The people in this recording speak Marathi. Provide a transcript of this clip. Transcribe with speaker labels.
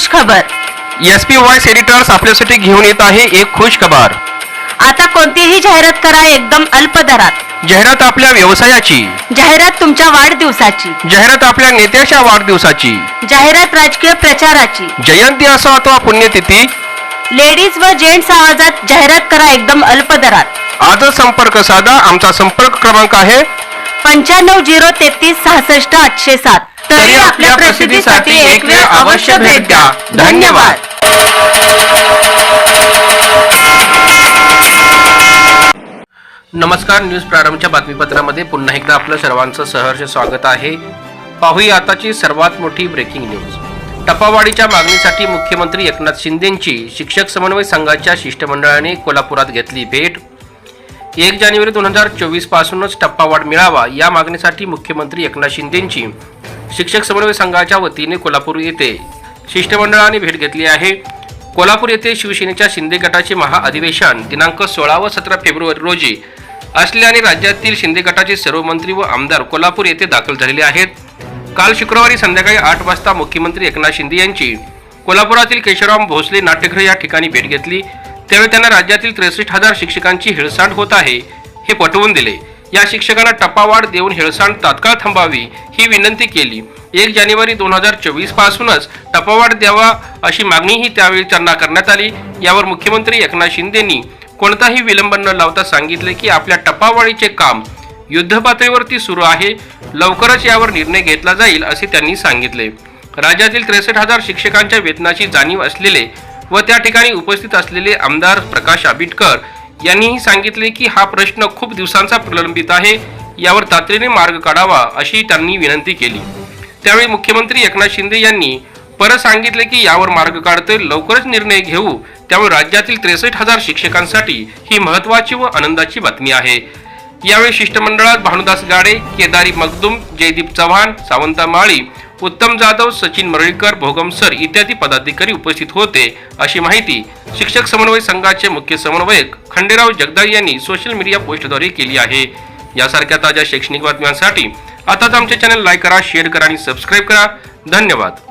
Speaker 1: खुश खबर.
Speaker 2: एस पी वॉइस एडिटर्स आपल्यासाठी घेऊन येत आहे एक खुश खबर.
Speaker 1: आता कोणतीही जाहिरात करा एकदम अल्प दरात.
Speaker 2: जाहिरात आपल्या व्यवसायाची.
Speaker 1: जाहिरात तुमच्या वाढदिवसाची.
Speaker 2: जाहिरात आपल्या नेत्याच्या वाढदिवसाची.
Speaker 1: जाहिरात राजकीय प्रचाराची.
Speaker 2: जयंती असो अथवा पुण्यतिथी.
Speaker 1: लेडीज व जेंट्स आवाजात जाहिरात करा एकदम अल्प दरात.
Speaker 2: आजच संपर्क साधा. आमचा संपर्क क्रमांक आहे
Speaker 1: पंच्याण्णव झिरो तेहतीस सहासष्ट आठशे सात.
Speaker 2: तरी आपल्या प्रसिद्धीसाठी एक वेळ अवश्य भेट द्या. धन्यवाद. नमस्कार न्यूज प्रारंभच्या बातमीपत्रामध्ये पुन्हा एकदा आपलं सर्वांचं सहर्ष स्वागत आहे. पाहूया आताची सर्वात मोठी ब्रेकिंग न्यूज टपावाडीच्या मागणीसाठी मुख्यमंत्री एकनाथ शिंदेंची शिक्षक समन्वय संघाच्या शिष्टमंडळाने कोल्हापुरात घेतली भेट. एक जानेवारी दोन हजार चोवीस पासूनच टप्पावाढ मिळावा या मागणीसाठी मुख्यमंत्री एकनाथ शिंदेंची. शिक्षक समन्वय संघाच्या वतीने कोल्हापूर येथे शिष्टमंडळाने भेट घेतली आहे. कोल्हापूर येथे शिवसेनेच्या शिंदे गटाचे महाअधिवेशन दिनांक सोळा व सतरा फेब्रुवारी रोजी असल्याने राज्यातील शिंदे गटाचे सर्व मंत्री व आमदार कोल्हापूर येथे दाखल झालेले आहेत. काल शुक्रवारी संध्याकाळी आठ वाजता मुख्यमंत्री एकनाथ शिंदे यांची कोल्हापुरातील केशवराम भोसले नाट्यगृह या ठिकाणी भेट घेतली. त्यावेळी त्यांना राज्यातील त्रेसष्ट हजार शिक्षकांची हेळसांड होत आहे हे पटवून दिले. या शिक्षकांना टप्पावाढ देऊन हेळसांड तात्काळ थांबावी ही विनंती केली. एक जानेवारी दोन हजार चोवीस पासूनच टप्पावाढ द्यावा अशी मागणीही त्यावेळी त्यांना करण्यात आली. यावर मुख्यमंत्री एकनाथ शिंदेंनी कोणताही विलंब न लावता सांगितले की आपल्या टप्पावाढीचे काम युद्धपातळीवरती सुरू आहे. लवकरच यावर निर्णय घेतला जाईल असे त्यांनी सांगितले. राज्यातील त्रेसष्ट हजार शिक्षकांच्या वेतनाची जाणीव असलेले व त्या ठिकाणी उपस्थित असलेले आमदार प्रकाश आंबेडकर यांनीही सांगितले की हा प्रश्न खूप दिवसांचा प्रलंबित आहे यावर तातडीने मार्ग काढावा अशी त्यांनी विनंती केली. त्यावेळी मुख्यमंत्री एकनाथ शिंदे यांनी परत सांगितले की यावर मार्ग काढतोय लवकरच निर्णय घेऊ त्यामुळे राज्यातील त्रेसष्ट हजार शिक्षकांसाठी ही महत्वाची व आनंदाची बातमी आहे. यावेळी शिष्टमंडळात भानुदास गाडे केदारी मगदुम जयदीप चव्हाण सावंता माळी उत्तम जाधव सचिन मरळीकर भोगम सर इत्यादी पदाधिकारी उपस्थित होते अशी माहिती शिक्षक समन्वय संघाचे मुख्य समन्वयक खंडेराव जगदाळी यांनी सोशल मीडिया पोस्टद्वारे केली आहे. यासारख्या ताज्या शैक्षणिक बातम्यांसाठी आताच आमचे चॅनल लाईक करा शेअर करा आणि सबस्क्राईब करा. धन्यवाद.